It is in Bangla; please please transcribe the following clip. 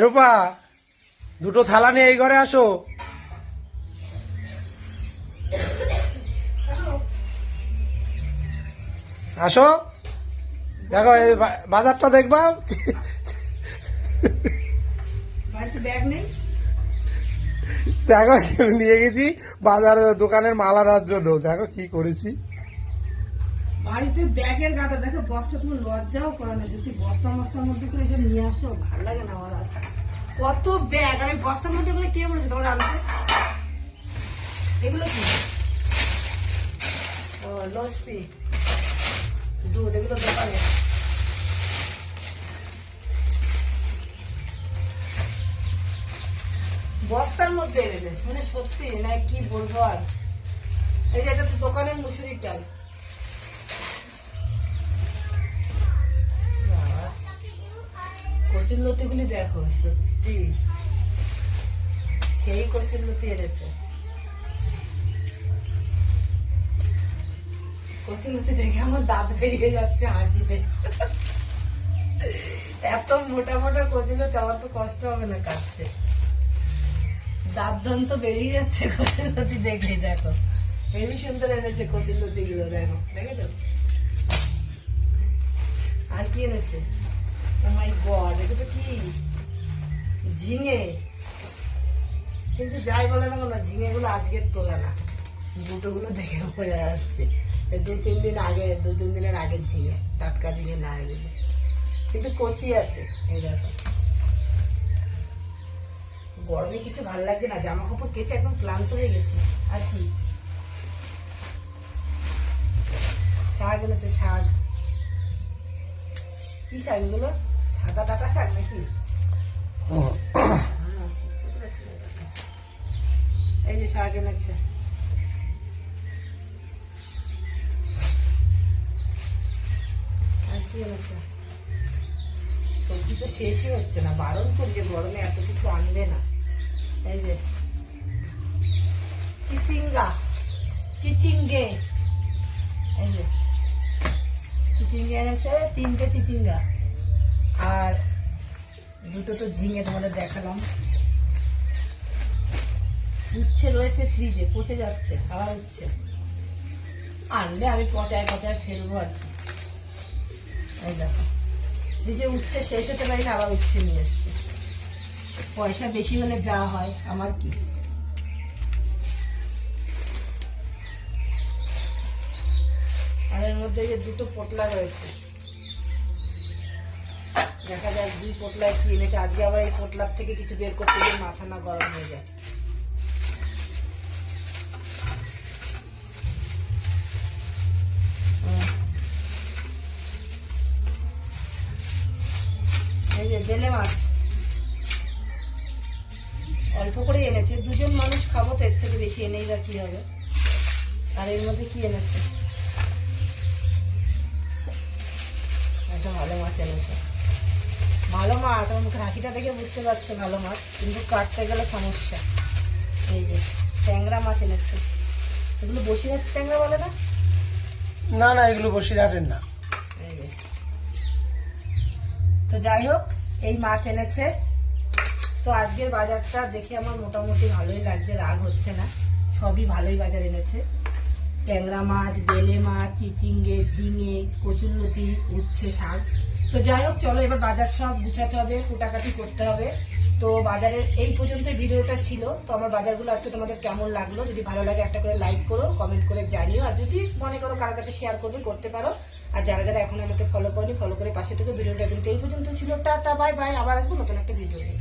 রূপা দুটো থালা নিয়ে এই ঘরে আসো। আসো। দেখো এই বাজারটা দেখবা। দেখো নিয়ে গেছি। বাজার দোকানের মাল আনার জন্য। দেখো কি করেছি। বাড়িতে ব্যাগের গাদা, দেখো বস্তা তুমি লজ্জাও করে না, যদি বস্তা মস্তার মধ্যে করে এসে নিয়ে আসো, ভালো লাগে না আমার কত ব্যাগ, আর এই বস্তার মধ্যে করে কে বলেছে তোমার আনতে? এগুলো কি? ও দুধ, এগুলো দোকানে। বস্তার মধ্যে এনেছে মানে সত্যি না কি বলব আর। এই যে এটা তো দোকানের মুসুরির ডাল। কচুর লতিগুলি দেখো সত্যি সেই কচুর এনেছে। কচুর দেখে আমার দাঁত বেরিয়ে যাচ্ছে হাসিতে। এত মোটা মোটা কচুর আমার তো কষ্ট হবে না কাটতে। দাঁত দন্ত বেরিয়ে যাচ্ছে কচুর দেখে দেখো। হেবি সুন্দর এনেছে কচুর লতি গুলো দেখো, দেখেছ? আর কি এনেছে? গড এটা কি? ঝিঙে। কিন্তু যাই বলে না বলো ঝিঙে গুলো আজকের তোলা না দুটো গুলো দেখে বোঝা যাচ্ছে। দু তিন দিন আগে, দু তিন দিনের আগের ঝিঙে, টাটকা ঝিঙে কিন্তু কচি আছে এই দেখো গরমে কিছু ভালো লাগছে না জামা কাপড় কেচে একদম ক্লান্ত হয়ে গেছি। আর কি? শাক এনেছে, শাক। কি শাক এগুলো? সাদা ডাটা শাক নাকি? এই যে শাক এনেছে। সবজি তো শেষই হচ্ছে না বারণ করি যে গরমে এত কিছু আনবে না। এই যে চিচিঙ্গা চিচিঙ্গে। এই যে চিচিঙ্গা এনেছে তিনটে চিচিঙ্গা। আর দুটো তো ঝিঙে তোমাদের দেখালাম। উচ্ছে রয়েছে ফ্রিজে পচে যাচ্ছে, খাওয়া হচ্ছে। আনলে আমি পচায় পচায় ফেলব আর কি। দেখো ফ্রিজে উচ্ছে শেষ হতে পারি না, আবার উচ্ছে নিয়ে এসছে। পয়সা বেশি হলে যা হয়, আমার কি? আর এর মধ্যে যে দুটো পোটলা রয়েছে। দেখা যাক দুই পোটলায় কি এনেছে। আজকে আবার এই পোটলার থেকে কিছু বের করতে গিয়ে মাথা না গরম হয়ে যায়। এই যে বেলে মাছ। অল্প করে এনেছে। দুজন মানুষ খাব তো, এর থেকে বেশি এনেই বা কি হবে? আর এর মধ্যে কি এনেছে? একটা ভালো মাছ এনেছে। ভালো মাছ আমার মুখে হাসিটা দেখে বুঝতে পারছ ভালো মাছ কিন্তু কাটতে গেলে সমস্যা। এই যে ট্যাংরা মাছ এনেছে। এগুলো বসিরহাট ট্যাংরা বলে না? না না এগুলো বসিরহাটের না। তো যাই হোক এই মাছ এনেছে। তো আজকের বাজারটা দেখে আমার মোটামুটি ভালোই লাগছে রাগ হচ্ছে না। সবই ভালোই বাজার এনেছে। ট্যাংরা মাছ, বেলে মাছ, চিচিঙ্গে, ঝিঙে, কচুরলতি, উচ্ছে, শাক। তো যাই হোক, চলো এবার বাজার সব গুছাতে হবে, কুটাকাটি করতে হবে। তো বাজারের এই পর্যন্ত ভিডিওটা ছিল। তো আমার বাজারগুলো আজকে তোমাদের কেমন লাগল? যদি ভালো লাগে একটা করে লাইক করো কমেন্ট করে জানিও। আর যদি মনে করো কারোর কাছে শেয়ার করবে, করতে পারো। আর যারা যারা এখন আমাকে ফলো করনি ফলো করে পাশে থেকে ভিডিওটা কিন্তু এই পর্যন্ত ছিল। টাটা বাই বাই আবার আসব নতুন একটা ভিডিও নিয়ে।